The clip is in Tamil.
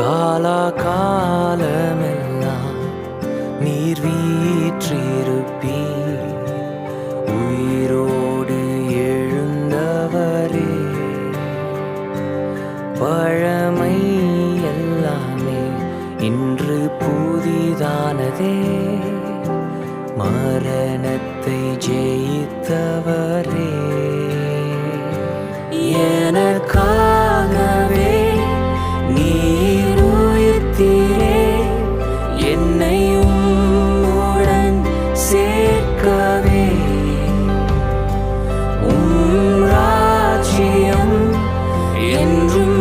காலா காலமெல்லாம் நீர் வீற்றிருப்பீ உயிரோடு எழுந்தவரே பழமை எல்லாமே இன்று புதிதானதே. மரணத்தை ஜெயித்தவரே என்றும்